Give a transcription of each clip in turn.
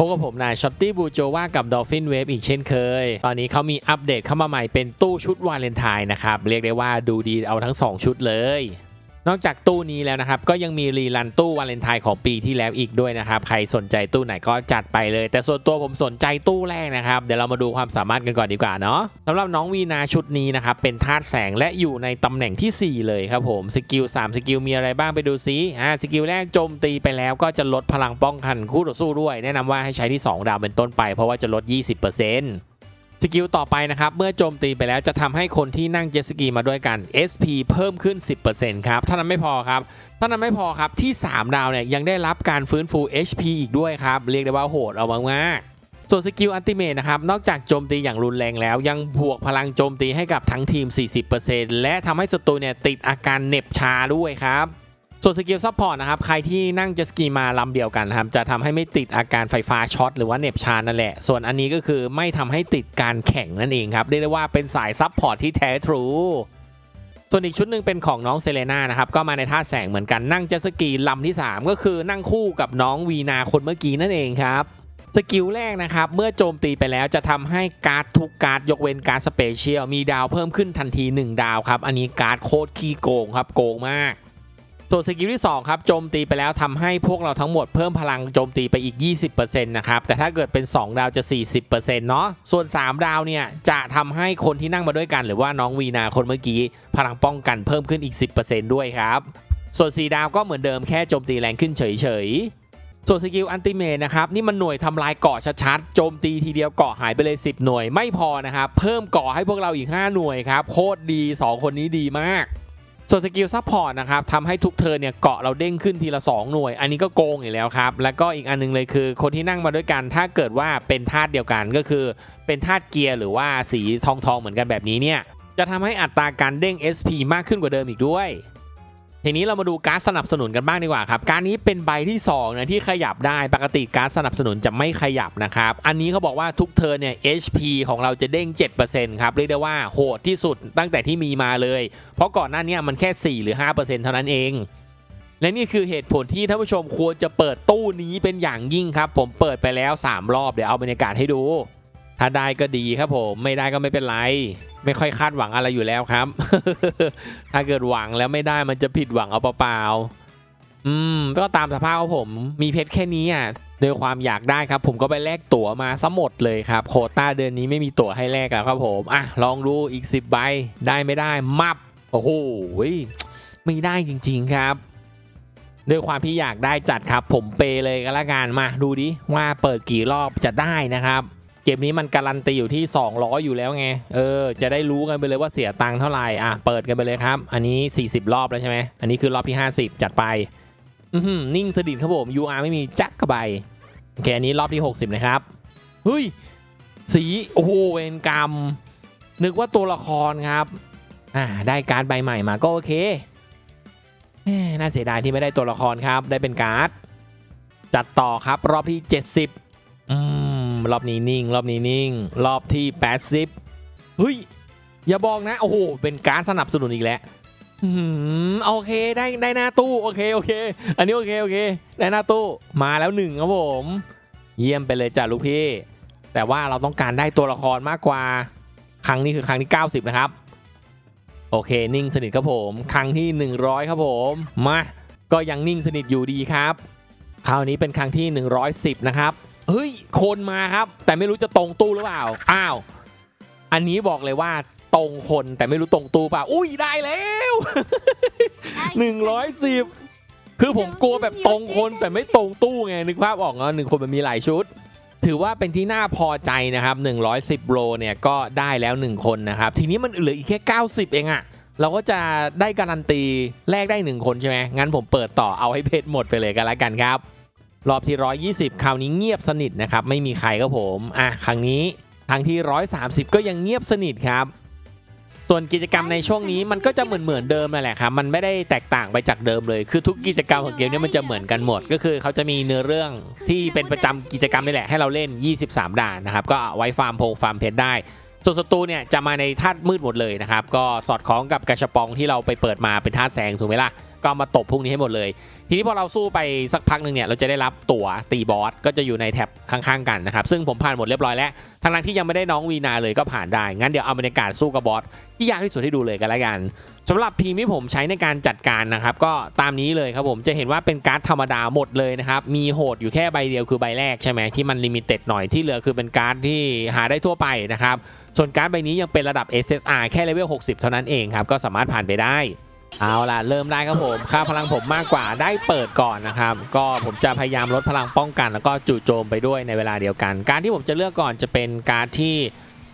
พบกับผมนายช็อตตี้บูโจว่ากับ Dolphin Wave อีกเช่นเคย ตอนนี้เขามีอัปเดตเข้ามาใหม่เป็นตู้ชุดวาเลนไทน์นะครับ เรียกได้ว่าดูดีเอาทั้ง 2 ชุดเลย นอกจากตู้นี้แล้วนะครับ ก็ยังมีรีลันตู้วาเลนไทน์ของปีที่แล้วอีกด้วยนะครับ ใครสนใจตู้ไหนก็จัดไปเลย แต่ส่วนตัวผมสนใจตู้แรกนะครับ เดี๋ยวเรามาดูความสามารถกันก่อนดีกว่าเนาะสำหรับน้องวีนาชุดนี้นะครับ เป็นธาตุแสงและอยู่ในตำแหน่งที่ 4 เลยครับผมสกิล3สกิลมีอะไรบ้างไปดูซิอ่าสกิลแรกโจมตีไปแล้วก็จะลดพลังป้องกันคู่ต่อสู้ด้วย แนะนำว่าให้ใช้ที่ 2 ดาวเป็นต้นไปเพราะว่าจะลด 20% สกิลต่อไปนะครับ เมื่อโจมตีไปแล้วจะทำให้คนที่นั่งเจ็ตสกีมาด้วยกัน SP เพิ่มขึ้น 10%ครับเท่านั้นไม่พอครับเท่านั้นไม่พอครับที่ 3 ดาวเนี่ยยังได้รับการฟื้นฟู HP อีกด้วยครับ เรียกได้ว่าโหดเอามากๆส่วนสกิลอันติเมทนะครับ นอกจากโจมตีอย่างรุนแรงแล้ว ยังบวกพลังโจมตีให้กับทั้งทีม 40%และทำให้ศัตรูเนี่ยติดอาการเหน็บชาด้วยครับ ส่วนสกิลซัพพอร์ตนะครับใครที่นั่งเจ็ตสกีมาลำเดียวกันนะครับจะทำให้ไม่ติดอาการไฟฟ้าช็อตหรือว่าเหน็บชานั่นแหละ ส่วนอันนี้ก็คือไม่ทำให้ติดการแข่งนั่นเองครับเรียกได้ว่าเป็นสายซัพพอร์ตที่แท้ทรูส่วนอีกชุดหนึ่งเป็นของน้องเซเลน่านะครับก็มาในท่าแสงเหมือนกันนั่งเจ็ตสกีลำที่ 3 ก็คือนั่งคู่กับน้องวีนาคนเมื่อกี้นั่นเองครับสกิลแรกนะครับ เมื่อโจมตีไปแล้วจะทำให้การ์ดทุกการ์ดยกเว้นการ์ดสเปเชียลมีดาวเพิ่มขึ้นทันที 1 ดาวครับ อันนี้การ์ดโคตรขี้โกงครับ โกงมาก ส่วนสกิลที่2ครับโจมตีไปแล้วทำให้พวกเราทั้งหมดเพิ่มพลังโจมตีไปอีก 20%นะครับแต่ถ้าเกิดเป็น 2 ดาวจะ 40%เนาะส่วน 3 ดาวเนี่ยจะทำให้คนที่นั่งมาด้วยกัน หรือว่าน้องวีนาคนเมื่อกี้พลังป้องกันเพิ่มขึ้นอีก 10%ด้วยครับส่วน 4 ดาวก็เหมือนเดิมแค่โจมตีแรงขึ้นเฉยส่วนสกิลอันติเมทนะครับนี่มันหน่วยทำลายเกาะชัดๆโจมตีทีเดียวเกาะหายไปเลย 10 หน่วยไม่พอนะครับเพิ่มเกาะให้พวกเราอีก 5 หน่วยครับโคตรดี 2 คนนี้ดีมาก ส่วนสกิลซัพพอร์ตนะครับทำให้ทุกเธอเนี่ยเกาะเราเด้งขึ้นทีละ 2 หน่วย อันนี้ก็โกงอยู่แล้วครับ แล้วก็อีกอันหนึงเลยคือ คนที่นั่งมาด้วยกัน ถ้าเกิดว่าเป็นธาตุเดียวกันก็คือ เป็นธาตุเกียร์หรือว่าสีทองทองเหมือนกันแบบนี้เนี่ยจะทำให้อัตราการเด้ง SP มากขึ้นกว่าเดิมอีกด้วย ทีนี้เรามาดูการสนับสนุนกันบ้างดีกว่าครับ การนี้เป็นใบที่2นะที่ขยับได้ปกติการสนับสนุนจะไม่ขยับนะครับ อันนี้เขาบอกว่าทุกเทิร์เนี่ย HP ของเราจะเด้ง 7%ครับ เรียกได้ว่าโหดที่สุดตั้งแต่ที่มีมาเลย เพราะก่อนหน้านี้มันแค่ 4 หรือ 5%เท่านั้นเองและนี่คือเหตุผลที่ท่านผู้ชมควรจะเปิดตู้นี้เป็นอย่างยิ่งครับ ผมเปิดไปแล้ว 3 รอบเดี๋ยวเอาบรรยากาศให้ดู ถ้าได้ก็ดีครับผม ไม่ได้ก็ไม่เป็นไร ไม่ค่อยคาดหวังอะไรอยู่แล้วครับ ถ้าเกิดหวังแล้วไม่ได้มันจะผิดหวังเอาเปล่าๆอืม ก็ตามสภาพของผมมีเพชรแค่นี้อะโดยความอยากได้ครับ ผมก็ไปแลกตั๋วมาซะหมดเลยครับ โคต้าเดือนนี้ไม่มีตั๋วให้แลกแล้วครับผมอะลองดูอีก 10ใบได้ไม่ได้มับโอ้โหไม่ได้จริง ๆครับด้วยความที่อยากได้จัดครับ ผมเปเลยก็แล้วกันมาดูดิว่าเปิดกี่รอบจะได้นะครับ กมนี้มันการันตีอยู่ที่ 200 อยู่แล้วไง เออ จะได้รู้กันไปเลยว่าเสียตังค์เท่าไหร่ อะ เปิดกันไปเลยครับ อันนี้ 40 รอบแล้วใช่ไหม อันนี้คือรอบที่ 50 จัดไป อือหือนิ่งสดิดครับผม UR ไม่มีจักกระใบโอเคอันนี้รอบที่ 60 นะครับ เฮ้ย สี โอ้โห เวนกรรม นึกว่าตัวละครครับ อ่า ได้การ์ดใบใหม่มาก็โอเคแหมน่าเสียดายที่ไม่ได้ตัวละครครับ ได้เป็นการ์ด จัดต่อครับ รอบที่ 70 อืม รอบนี้นิ่ง รอบนี้นิ่ง รอบที่ 80เฮ้ย อย่าบอกนะ โอ้โห เป็นการสนับสนุนอีกแล้วอืมโอเคได้ได้หน้าตู้ โอเค โอเค อันนี้โอเค โอเค ได้หน้าตู้ มาแล้วหนึ่งครับผม เยี่ยมไปเลยจ้ะลูกพี่ แต่ว่าเราต้องการได้ตัวละครมากกว่า ครั้งนี้คือครั้งที่ 90 นะครับ โอเค นิ่งสนิทครับผม ครั้งที่ 100 ครับผม มา ก็ยังนิ่งสนิทอยู่ดีครับ คราวนี้เป็นครั้งที่ 110 นะครับ เฮ้ย คนมาครับ แต่ไม่รู้จะตรงตู้หรือเปล่า อ้าว อันนี้บอกเลยว่าตรงคนแต่ไม่รู้ตรงตู้เปล่า อุ้ยได้แล้ว 110 คือผมกลัวแบบตรงคนแต่ไม่ตรงตู้ไงนึกภาพออกเนาะหนึ่งคนมันมีหลายชุด ถือว่าเป็นที่น่าพอใจนะครับ 110 โลเนี่ยก็ได้แล้ว 1 คนนะครับ ทีนี้มันเหลืออีกแค่ 90 เองอะเราก็จะได้การันตีแลกได้ 1 คนใช่ไหมงั้นผมเปิดต่อเอาให้เพชรหมดไปเลยกันละกันครับ รอบที่ 120 คราวนี้เงียบสนิทนะครับ ไม่มีใครครับผม อะ ครั้งนี้ ครั้งที่ 130 ก็ยังเงียบสนิทครับ ส่วนกิจกรรมในช่วงนี้มันก็จะเหมือนเหมือนเดิมนั่นแหละครับ มันไม่ได้แตกต่างไปจากเดิมเลย คือทุกกิจกรรมของเกมเนี้มันจะเหมือนกันหมด ก็คือเขาจะมีเนื้อเรื่องที่เป็นประจำกิจกรรมนี่แหละให้เราเล่น 23 ด่านนะครับ ก็เอาไว้ฟาร์มพงฟาร์มเพชรได้ส่วนศัตรูเนี่ยจะมาในธาตุมืดหมดเลยนะครับ ก็สอดคล้องกับกระชบปองที่เราไปเปิดมาเป็นธาตุแสงถูกไหมล่ะ ก็มาตบพวกนี้ให้หมดเลย ทีนี้พอเราสู้ไปสักพักหนึ่งเนี่ยเราจะได้รับตั๋วตีบอสก็จะอยู่ในแท็บข้างๆกันนะครับซึ่งผมผ่านหมดเรียบร้อยแล้วทั้งที่ยังไม่ได้น้องวีนาเลยก็ผ่านได้ งั้นเดี๋ยวเอาบรรยากาศสู้กับบอสที่ยากที่สุดให้ดูเลยกันละกันสำหรับทีมที่ผมใช้ในการจัดการนะครับก็ตามนี้เลยครับผมจะเห็นว่าเป็นการ์ดธรรมดาหมดเลยนะครับมีโหดอยู่แค่ใบเดียวคือใบแรกใช่ไหมที่มันลิมิเต็ดหน่อยที่เหลือคือเป็นการ์ดที่หาได้ทั่วไปนะครับส่วนการ์ดใบนี้ยังเป็นระดับ SSR แค่เลเวล60 เท่านั้นเองครับก็สามารถผ่านไปได้ เอาล่ะ เริ่มได้ครับผมค่าพลังผมมากกว่าได้เปิดก่อนนะครับ ก็ผมจะพยายามลดพลังป้องกัน แล้วก็จู่โจมไปด้วยในเวลาเดียวกัน การที่ผมจะเลือกก่อนจะเป็นการที่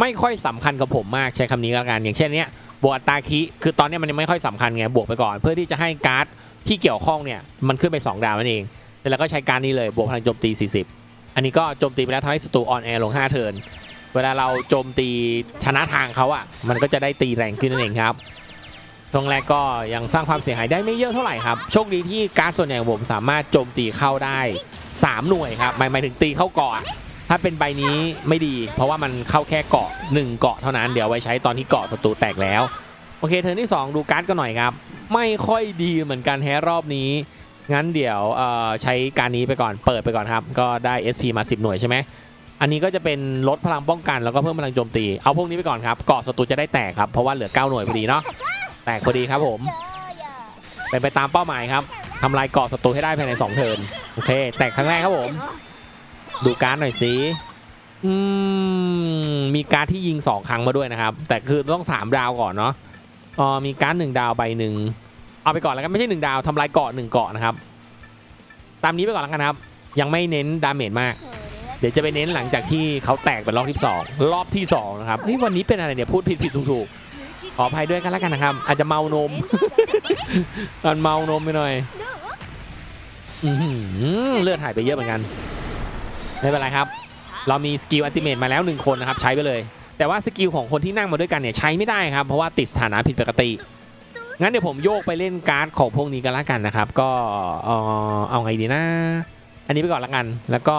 ไม่ค่อยสำคัญกับผมมากใช้คำนี้แล้วกัน อย่างเช่นเนี้ยบวกตาคิคือตอนนี้มันยังไม่ค่อยสำคัญไงบวกไปก่อน เพื่อที่จะให้การ์ดที่เกี่ยวข้องเนี่ยมันขึ้นไป 2 ดาวนั่นเอง แต่แล้วก็ใช้การนี้เลยบวกพลังโจมตี 40 อันนี้ก็โจมตีไปแล้วทำให้ศัตรูออนแอร์ลง5เทิร์นเวลาเราโจมตีชนะทางเขาอะมันก็จะได้ตีแรงขึ้นนั่นเองครับ ช่วงแรกก็ยังสร้างความเสียหายได้ไม่เยอะเท่าไหร่ครับ โชคดีที่การ์ดส่วนใหญ่ของผมสามารถโจมตีเข้าได้ 3 หน่วยครับหมายหมายถึงตีเข้าเกาะ ถ้าเป็นใบนี้ไม่ดี เพราะว่ามันเข้าแค่เกาะ 1 เกาะเท่านั้นเดี๋ยวไว้ใช้ตอนที่เกาะศัตรูแตกแล้ว โอเคเทิร์นที่ 2 ดูการ์ดกันหน่อยครับ ไม่ค่อยดีเหมือนกันแฮรอบนี้ งั้นเดี๋ยวใช้การนี้ไปก่อนเปิดไปก่อนครับ ก็ได้ SP มา 10 หน่วยใช่ไหมอันนี้ก็จะเป็นลดพลังป้องกันแล้วก็เพิ่มพลังโจมตี เอาพวกนี้ไปก่อนครับเกาะศัตรูจะได้แตกครับ เพราะว่าเหลือ 9 หน่วยพอดีเนาะ แตกพอดีครับผม เป็นไปตามเป้าหมายครับทำลายเกาะศัตรูให้ได้ภายใน2เทิร์นโอเค แตกครั้งแรกครับผม ดูการ์ดหน่อยสิอืมมีการ์ดที่ยิง 2 ครั้งมาด้วยนะครับ แต่คือต้อง 3 ดาวก่อนเนาะอ๋อมีการ์ดหนึ่งดาวใบหนึ่งเอาไปก่อนแล้วกันไม่ใช่1ดาวทำลายเกาะ1เกาะนะครับ ตามนี้ไปก่อนแล้วกันครับ ยังไม่เน้นดาเมจมาก เดี๋ยวจะไปเน้นหลังจากที่เขาแตกเป็นรอบที่2รอบที่2นะครับเฮ้ยวันนี้เป็นอะไรเนี่ยพูดผิดผิดถูกถูก ขออภัยด้วยกันแล้วกันนะครับ อาจจะเมานม ตอนเมานมไปหน่อยเลือดหายไปเยอะเหมือนกัน ไม่เป็นไรครับ เรามีสกิลอัลติเมทมาแล้วหนึ่งคนนะครับ ใช้ไปเลย แต่ว่าสกิลของคนที่นั่งมาด้วยกันเนี่ยใช้ไม่ได้ครับ เพราะว่าติดสถานะผิดปกติ งั้นเดี๋ยวผมโยกไปเล่นการ์ดของพวกนี้กันละกันนะครับ ก็เออเอาไงดีนะ อันนี้ไปก่อนละกัน แล้วก็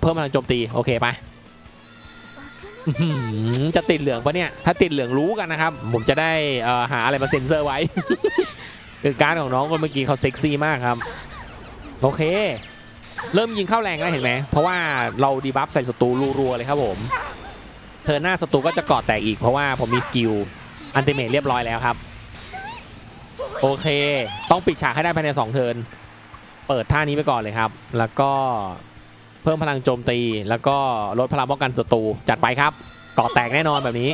เพิ่มพลังโจมตี โอเคไป จะติดเหลืองปะเนี่ย ถ้าติดเหลืองรู้กันนะครับ ผมจะได้หาอะไรมาเซ็นเซอร์ไว้ คือการของน้องคนเมื่อกี้เขาเซ็กซี่มากครับ โอเค เริ่มยิงเข้าแรงแล้วเห็นไหม เพราะว่าเราดีบัฟใส่ศัตรูรัวๆเลยครับผม เธอหน้าศัตรูก็จะกอดแตกอีกเพราะว่าผมมีสกิลอันติเมทเรียบร้อยแล้วครับ โอเค ต้องปิดฉากให้ได้ภายใน2เทิร์น เปิดท่านี้ไปก่อนเลยครับ แล้วก็ เพิ่มพลังโจมตี แล้วก็ลดพลังป้องกันศัตรูจัดไปครับกอดแตกแน่นอนแบบนี้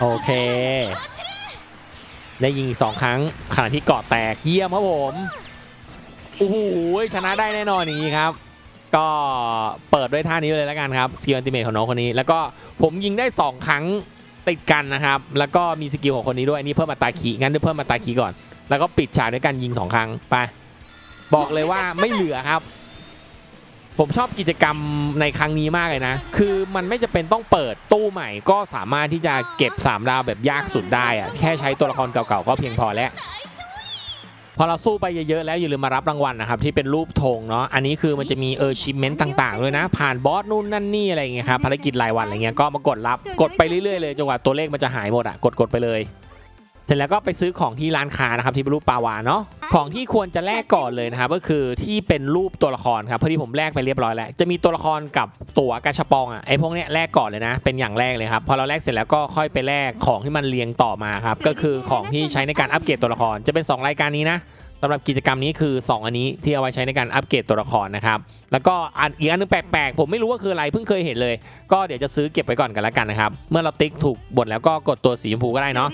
โอเค ได้ยิงสองครั้งขณะที่เกาะแตกเยี่ยมครับผมโอ้โหชนะได้แน่นอนอย่างนี้ครับ ก็เปิดด้วยท่านี้เลยแล้วกันครับสกิลอันติเมทของน้องคนนี้ แล้วก็ผมยิงได้ 2 ครั้งติดกันนะครับ แล้วก็มีสกิลของคนนี้ด้วยอันนี้เพิ่มมาตาคีงั้นเดี๋ยวเพิ่มมาตาคีก่อน แล้วก็ปิดฉากด้วยการยิง 2 ครั้งไป บอกเลยว่าไม่เหลือครับ ผมชอบกิจกรรมในครั้งนี้มากเลยนะ คือมันไม่จะเป็นต้องเปิดตู้ใหม่ก็สามารถที่จะเก็บ 3 ดาวแบบยากสุดได้อะแค่ใช้ตัวละครเก่าๆก็เพียงพอแล้วพอเราสู้ไปเยอะๆแล้วอย่าลืมมารับรางวัลนะครับที่เป็นรูปธงเนาะอันนี้คือมันจะมีเออชิมเมนต์ต่างๆด้วยนะ ผ่านบอสนู่นนั่นนี่อะไรอย่างเงี้ยครับภารกิจรายวันอะไรเงี้ยก็มากดรับกดไปเรื่อยๆเลยจนกว่าตัวเลขมันจะหายหมดอะกดกดๆไปเลย สร็จแล้วก็ไปซื้อของที่ร้านค้านะครับที่เป็นรูปปลาวานเนาะของที่ควรจะแลกก่อนเลยนะครับก็คือที่เป็นรูปตัวละครครับพอดีผมแลกไปเรียบร้อยแล้วจะมีตัวละครกับตั๋วกระชับปองอะไอ้พวกเนี้ยแลกก่อนเลยนะ เป็นอย่างแรกเลยครับพอเราแลกเสร็จแล้วก็ค่อยไปแลกของที่มันเรียงต่อมาครับก็คือของที่ใช้ในการอัปเกรดตัวละครจะเป็น 2 รายการนี้นะสำหรับกิจกรรมนี้คือ 2 อันนี้ที่เอาไว้ใช้ในการอัปเกรดตัวละครนะครับ แล้วก็อันอีกอันนึงแปลกๆ ผมไม่รู้ว่าคืออะไรเพิ่งเคยเห็นเลย ก็เดี๋ยวจะซื้อเก็บไว้ก่อนกันแล้วกันนะครับ เมื่อเราติ๊กถูกบทแล้วก็กดตัวสีชมพูก็ได้เนาะ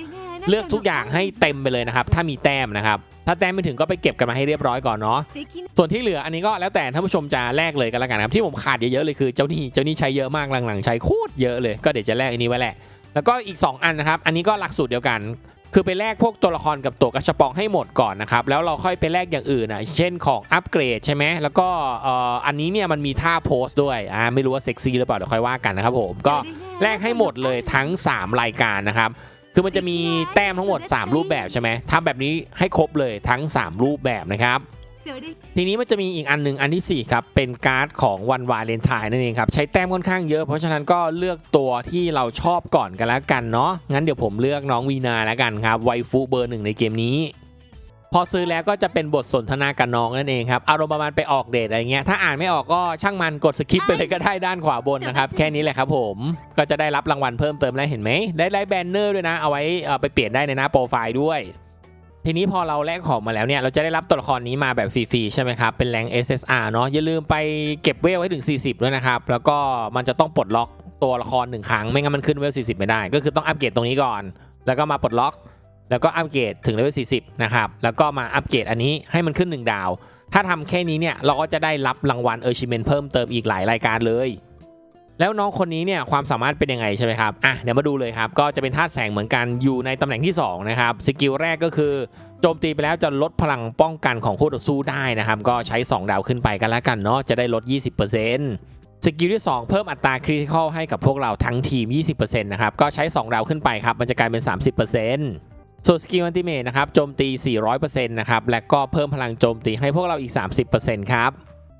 เลือกทุกอย่างให้เต็มไปเลยนะครับ ถ้ามีแต้มนะครับ ถ้าแต้มไม่ถึงก็ไปเก็บกันมาให้เรียบร้อยก่อนเนาะส่วนที่เหลืออันนี้ก็แล้วแต่ท่านผู้ชมจะแลกเลยกันแล้วกันครับที่ผมขาดเยอะๆเลยคือเจ้านี่เจ้านี่ใช้เยอะมากหลังๆใช้โคตรเยอะเลยก็เดี๋ยวจะแลกอันนี้ไว้แหละ แล้วก็อีก 2 อันนะครับ อันนี้ก็หลักสูตรเดียวกัน คือไปแลกพวกตัวละครกับตัวกระชับปองให้หมดก่อนนะครับแล้วเราค่อยไปแลกอย่างอื่นอะเช่นของอัปเกรดใช่ไหมแล้วก็เอ่ออันนี้เนี่ยมันมีท่าโพสต์ด้วยอ่าไม่รู้ว่าเซ็กซี่หรือเปล่าเดี๋ยวค่อยว่ากันนะครับผมก็แลกให้หมดเลยทั้ง 3 รายการนะครับ คือมันจะมีแต้มทั้งหมด 3 รูปแบบใช่ไหมทำแบบนี้ให้ครบเลยทั้ง 3 รูปแบบนะครับซลได้ทีนี้มันจะมีอีกอันหนึ่งอันที่ 4 ครับ เป็นการ์ดของวันวาเลนไทน์นั่นเองครับ ใช้แต้มค่อนข้างเยอะ เพราะฉะนั้นก็เลือกตัวที่เราชอบก่อนกันแล้วกันเนาะงั้นเดี๋ยวผมเลือกน้องวีนาแล้วกันครับไวฟูเบอร์หนึ่งในเกมนี้พ อซื้อแล้วก็จะเป็นบทสนทนากับน้องนั่นเองครับอารมณ์ประมาณไปออกเดทอะไรเงี้ยถ้าอ่านไม่ออกก็ช่างมันกดสคิปไปเลยก็ได้ด้านขวาบนนะครับแค่นี้แหละครับผมก็จะได้รับรางวัลเพิ่มเติมแล้วเห็นไหมได้ไลท์แบนเนอร์ด้วยนะเอาไว้เอ่อไปเปลี่ยนได้ในหน้าโปรไฟล์ด้วยทีนี้พอเราแลกของมาแล้วเนี่ยเราจะได้รับตัวละครนี้มาแบบฟรีๆใช่ไหมครับ เป็นแรง SSR เนาะอย่าลืมไปเก็บเวลไว้ถึง 40 ด้วยนะครับ แล้วก็มันจะต้องปลดล็อกตัวละครหนึ่งครั้ง ไม่งั้นมันขึ้นเวล 40 ไม่ได้ ก็คือต้องอัปเกรดตรงนี้ก่อน แล้วก็มาปลดล็อก แล้วก็อัปเกรดถึงเลเวล40 นะครับ แล้วก็มาอัปเกรดอันนี้ให้มันขึ้น 1 ดาว ถ้าทำแค่นี้เนี่ย เราก็จะได้รับรางวัลเออร์ชิเมนเพิ่มเติมอีกหลายรายการเลย แล้วน้องคนนี้เนี่ยความสามารถเป็นยังไงใช่ไหมครับ อะเดี๋ยวมาดูเลยครับ ก็จะเป็นธาตุแสงเหมือนกันอยู่ในตำแหน่งที่ 2 นะครับ สกิลแรกก็คือโจมตีไปแล้วจะลดพลังป้องกันของคู่ต่อสู้ได้นะครับ ก็ใช้ 2 ดาวขึ้นไปกันแล้วกันเนาะ จะได้ลด 20%สกิลที่ 2 เพิ่มอัตราคริติคอลให้กับพวกเราทั้งทีม 20%นะครับ ก็ใช้ 2 ดาวขึ้นไปครับ มันจะกลายเป็น 30% ส่วนสกิลอันติเมทนะครับโจมตี 400%นะครับ และก็เพิ่มพลังโจมตีให้พวกเราอีก 30%ครับ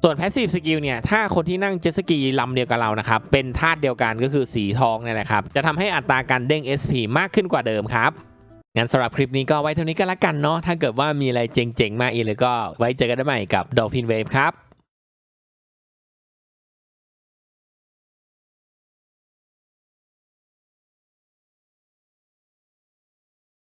ส่วนแพสซีฟสกิลเนี่ย ถ้าคนที่นั่งเจ็ตสกีลำเดียวกับเรานะครับ เป็นธาตุเดียวกันก็คือสีทองเนี่ยแหละครับ จะทำให้อัตราการเด้ง SP มากขึ้นกว่าเดิมครับ งั้นสำหรับคลิปนี้ก็ไว้เท่านี้ก็แล้วกันเนาะ ถ้าเกิดว่ามีอะไรเจ๋งๆ มากอีกเลยก็ไว้เจอกันได้ใหม่กับ Dolphin Wave ครับ